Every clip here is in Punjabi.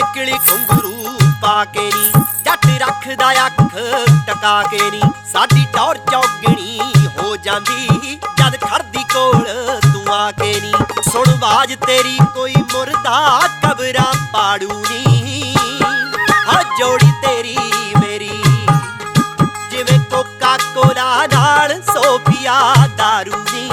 ਉਂਗਲੀ ਘੁੰਗਰੂ ਪਾ ਕੇ ਨੀ। ਜੱਟ ਰੱਖਦਾ ਅੱਖ ਟਕਾ ਕੇ ਨੀ। ਸਾਡੀ ਟੌਰ ਚੌਗਣੀ ਹੋ ਜਾਂਦੀ, ਜਦ ਖੜਦੀ ਕੋਲ ਤੂੰ ਆ ਕੇ ਨੀ। ਸੁਣ ਬਾਜ ਤੇਰੀ ਕੋਈ ਮੁਰਦਾ, ਕਬਰਾਂ ਪਾੜੂ ਨੀ। ਹਾ ਜੋੜੀ ਤੇਰੀ ਮੇਰੀ, ਜਿਵੇਂ ਕੋਕਾ ਕੋਲਾ ਨਾਲ ਸੋਫੀਆ ਦਾਰੂ ਨੀ।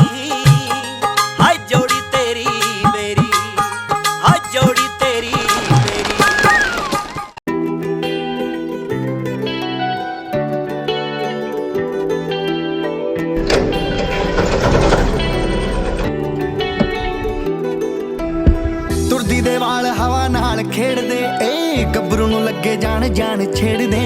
ਦੇ ਵਾਲ ਹਵਾ ਨਾਲ ਖੇਡਦੇ ਏ ਗੱਭਰੂ ਨੂੰ ਲੱਗੇ ਜਾਣ ਜਾਣ ਛੇੜਦੇ।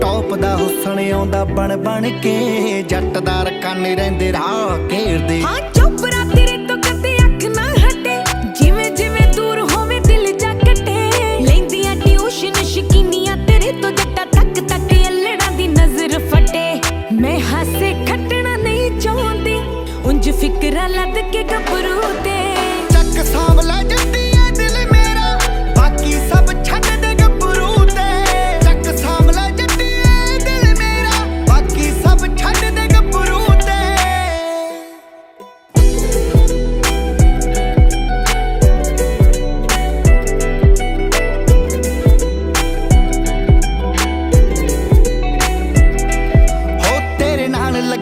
ਟੌਪ ਦਾ ਹੁਸਨ ਆਉਂਦਾ ਬਣ ਬਣ ਕੇ ਜੱਟ ਦਾ ਰਕਾਨ ਰਹਿੰਦੇ ਰਾਹ ਘੇਰਦੇ। ਹਾਂ ਚੁੱਪ ਰਾ ਤੇਰੇ ਤੋਂ ਕਦੇ ਅੱਖ ਨਾ ਹਟੇ। ਜਿਵੇਂ ਜਿਵੇਂ ਦੂਰ ਹੋਵੇ ਦਿਲ ਜਾ ਕੱਟੇ ਲੈਂਦੀਆਂ ਟਿਊਸ਼ਨ ਸ਼ਕੀਨੀਆਂ ਤੇਰੇ ਤੋਂ ਜੱਟਾ ਤੱਕ ਤੱਕ ਅਲੜਾ ਦੀ ਨਜ਼ਰ ਫਟੇ। ਮੈਂ ਹਾਸੇ ਖੱਟਣਾ ਨਹੀਂ ਚਾਹੁੰਦੀ। ਉਂਝ ਫਿਕਰਾਂ ਲੱਦ ਕੇ ਗੱਭਰੂ ਤੇ। ਚੱਕ ਸਾਂਭ ਲੈ ਜੱਟੀ।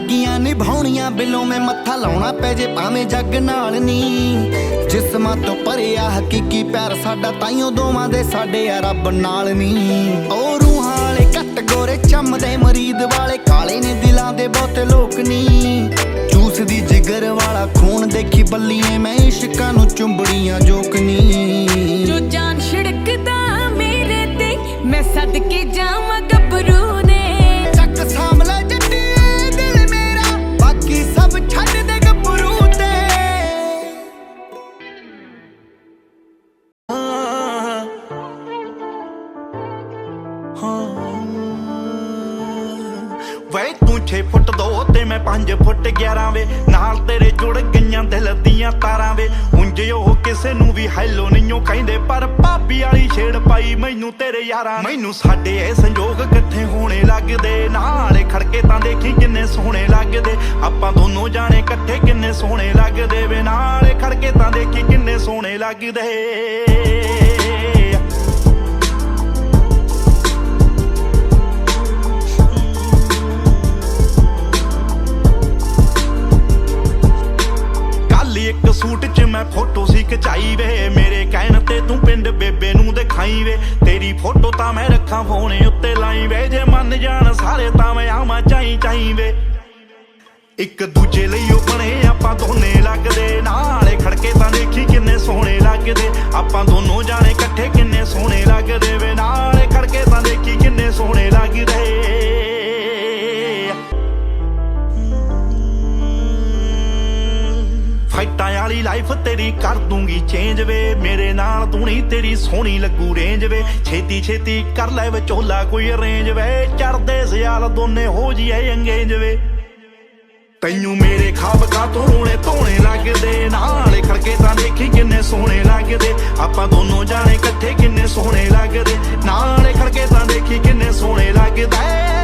ਲੱਗੀਆਂ ਨਿਭਾਉਣੀਆਂ, ਬਿਲੋਂ ਮੈਂ ਮੱਥਾ ਲਾਉਣਾ ਪੈ ਜੇ ਭਾਵੇਂ ਜੱਗ ਨਾਲ ਨੀ। ਜਿਸਮਾਂ ਤੋਂ ਪਰਿਆ ਹਕੀਕੀ ਪਿਆਰ ਸਾਡਾ, ਤਾਈਓ ਦੋਵਾਂ ਦੇ ਸਾਡੇ ਆ ਰੱਬ ਨਾਲ ਨੀ। ਓ ਰੂਹਾਂ ਵਾਲੇ ਘੱਟ ਗੋਰੇ ਚੰਮਦੇ ਮਰੀਦ ਵਾਲੇ, ਕਾਲੇ ਨੇ ਦਿਲਾਂ ਦੇ ਬਹੁਤੇ ਲੋਕ ਨੀ। ਜੂਸ ਦੀ ਜਿਗਰ ਵਾਲਾ ਖੂਨ ਦੇਖੀ ਬੱਲੀਏ ਮੈਂ 5 ਫੁੱਟ 11 ਵੇ, ਨਾਲ ਤੇਰੇ ਜੁੜ ਗਈਆਂ ਦਿਲ ਦੀਆਂ ਤਾਰਾਂ ਵੇ। ਉਂਝ ਉਹ ਕਿਸੇ ਨੂੰ ਵੀ ਹੈਲੋ ਨਹੀਂਓ ਕਹਿੰਦੇ, ਪਰ ਭਾਬੀ ਵਾਲੀ ਛੇੜ ਪਾਈ ਮੈਨੂੰ ਤੇਰੇ ਯਾਰਾਂ ਮੈਨੂੰ ਸਾਡੇ ਇਹ ਸੰਜੋਗ ਇਕੱਠੇ ਹੋਣੇ ਲੱਗਦੇ, ਨਾਲੇ ਖੜਕੇ ਤਾਂ ਦੇਖੀ ਕਿੰਨੇ ਸੋਹਣੇ ਲੱਗਦੇ। ਆਪਾਂ ਦੋਨੋਂ ਜਾਣੇ ਇਕੱਠੇ ਕਿੰਨੇ ਸੋਹਣੇ ਲੱਗਦੇ ਵੇ, ਨਾਲੇ ਖੜਕੇ ਤਾਂ ਦੇਖੀ ਕਿੰਨੇ ਸੋਹਣੇ ਲੱਗਦੇ। ਵੇ ਤੇਰੀ ਫੋਟੋ ਤਾਂ ਮੈਂ ਰੱਖਾਂ ਫੋਨ ਉੱਤੇ ਲਾਈ ਵੇ। ਜੇ ਮੰਨ ਜਾਣ ਸਾਰੇ ਤਾਂ ਮੈਂ ਆਵਾਂ ਚਾਈ ਚਾਈ ਵੇ। ਇੱਕ ਦੂਜੇ ਲਈ ਉਹ ਬਣੇ, ਆਪਾਂ ਦੋਨੇ ਲੱਗਦੇ। ਨਾਲੇ ਖੜਕੇ ਤਾਂ ਦੇਖੀ ਕਿੰਨੇ ਸੋਹਣੇ ਲੱਗਦੇ। ਆਪਾਂ ਦੋਨੋਂ ਜਾਣੇ ਇਕੱਠੇ ਕਿੰਨੇ ਸੋਹਣੇ ਲੱਗਦੇ ਲਾਈਫ ਤੇਰੀ ਕਰ ਦੂੰਗੀ ਚੇਂਜ ਵੇ। ਮੇਰੇ ਨਾਲ ਤੂੰ ਨਹੀਂ ਤੇਰੀ ਸੋਹਣੀ ਲੱਗੂ ਰੇਂਜ ਵੇ। ਛੇਤੀ ਛੇਤੀ ਕਰ ਲੈ ਵਿਚੋਲਾ ਕੋਈ ਅਰੇਂਜ ਵੇ। ਚੜਦੇ ਸਿਆਲ ਦੋਨੇ ਹੋ ਜੀਏ ਅੰਗੇਜ ਵੇ। ਤੈਨੂੰ ਮੇਰੇ ਖਾਬ ਕਾ ਤੋਣੇ ਧੋਣੇ ਲੱਗਦੇ, ਨਾਲੇ ਖੜਕੇ ਤਾਂ ਦੇਖੀ ਕਿੰਨੇ ਸੋਹਣੇ ਲੱਗਦੇ। ਆਪਾਂ ਦੋਨੋਂ ਜਾਣੇ ਇਕੱਠੇ ਕਿੰਨੇ ਸੋਹਣੇ ਲੱਗਦੇ, ਨਾਲੇ ਖੜਕੇ ਤਾਂ ਦੇਖੀ ਕਿੰਨੇ ਸੋਹਣੇ ਲੱਗਦੇ।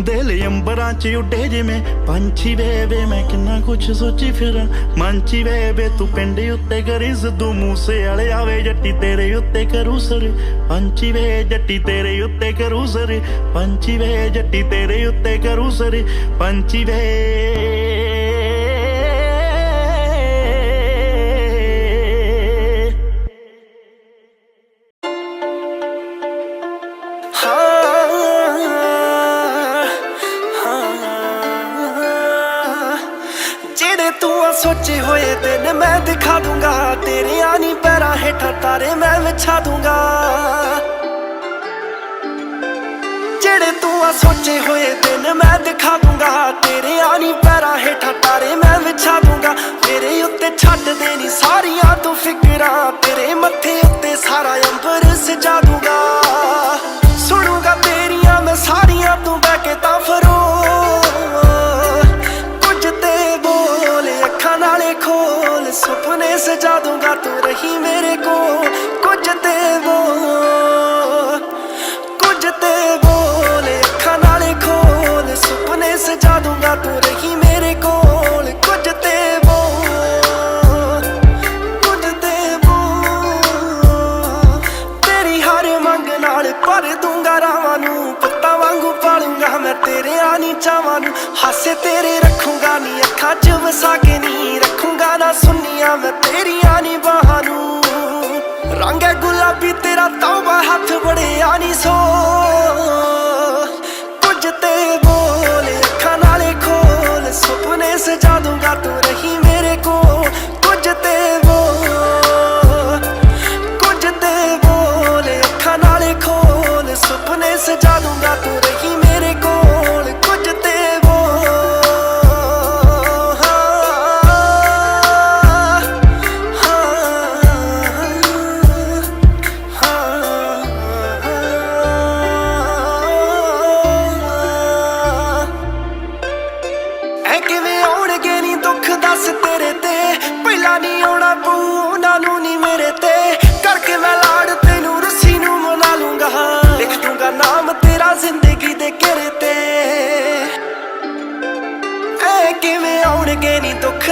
ਦਿਲ ਅੰਬਰਾਂ 'ਚ ਉੱਡੇ ਜਿਵੇਂ ਪੰਛੀ ਵੇ ਮੈਂ ਕਿੰਨਾ ਕੁਛ ਸੋਚੀ ਫਿਰਾਂ ਮੰਚੀ ਵੇ ਵੇ ਤੂੰ ਪਿੰਡ ਉੱਤੇ ਕਰੀ ਸਿੱਧੂ ਮੂਸੇ ਵਾਲੇ ਆਵੇ। ਜੱਟੀ ਤੇਰੇ ਉੱਤੇ ਕਰੂ ਸਰ, ਪੰਛੀ ਵੇ, ਜੱਟੀ ਤੇਰੇ ਉੱਤੇ ਕਰੂ ਸਰ, ਪੰਛੀ ਵੇ, ਜੱਟੀ ਤੇਰੇ ਉੱਤੇ ਕਰੂ ਸਰ, ਪੰਛੀ ਵੇ। ਸੋਚੇ ਹੋਏ ਦਿਨ ਮੈਂ ਦਿਖਾ ਦੂੰਗਾ। ਤੇਰੇ ਆਨੀ ਪੈਰਾਂ ਹੇਠਾਂ ਤਾਰੇ ਮੈਂ ਵਿਛਾ ਦੂੰਗਾ। ਜਿਹੜੇ ਤੂੰ ਆ ਸੋਚੇ ਹੋਏ ਦਿਨ ਮੈਂ ਦਿਖਾ ਦੂੰਗਾ। ਤੇਰੇ ਆਨੀ ਪੈਰਾਂ ਹੇਠਾਂ ਤਾਰੇ ਮੈਂ ਵਿਛਾ ਦੂੰਗਾ। ਤੇਰੇ ਉੱਤੇ ਛੱਡ ਦੇਣੀ ਸਾਰੀਆਂ ਤੂੰ ਫਿਕਰਾਂ। ਤੇਰੇ ਮੱਥੇ ਉੱਤੇ ਸਾਰਾ ਅੰਬਰ ਸਜਾ ਦੂੰਗਾ। ਦੂੰਗਾ ਤੂੰ ਪਾਲੂੰਗਾ ਮੈਂ ਚਾਵਾਂ ਨੂੰ। ਹਾਸੇ ਤੇਰੇ ਰੱਖੂੰਗਾ ਨੀ, ਅੱਖਾਂ 'ਚ ਵਸਾ ਕੇ ਨਹੀਂ ਰੱਖੂੰਗਾ ਨਾ ਸੁੰਨੀਆਂ ਮੈਂ ਤੇਰੀਆਂ ਨੀ ਬਾਹਾਂ ਨੂੰ। ਰੰਗ ਹੈ ਗੁਲਾਬੀ, ਤੇਰਾ ਤੌਬਾ ਹੱਥ ਬੜਿਆ ਨੀ ਸੋ। ਕੁਝ ਤੇ ਬੋਲ, ਅੱਖਾਂ ਨਾਲੇ ਖੋਲ। ਸੁਪਨੇ ਸਜਾ ਦੂੰਗਾ ਤੂੰ ਰਹੀ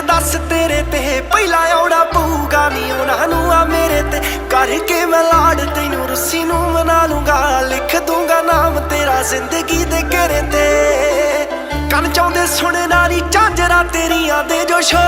ਦੱਸ ਤੇਰੇ ਤੇ, ਪਹਿਲਾਂ ਆਉਣਾ ਪਊਗਾ ਨਹੀਂ ਉਹਨਾਂ ਨੂੰ ਆ ਮੇਰੇ ਤੇ। ਕਰਕੇ ਮੈਂ ਲਾੜ ਤੈਨੂੰ, ਰੁੱਸੀ ਨੂੰ ਮਨਾ ਲੂੰਗਾ। ਲਿਖ ਦੂੰਗਾ ਨਾਮ ਤੇਰਾ ਜ਼ਿੰਦਗੀ ਦੇ ਘੇਰੇ ਤੇ। ਕੰਨ ਚਾਹੁੰਦੇ ਸੁਣਨਾ ਨਹੀਂ ਝਾਂਜਰਾਂ ਤੇਰੀਆਂ ਦੇ ਜੋ ਸ਼ੋ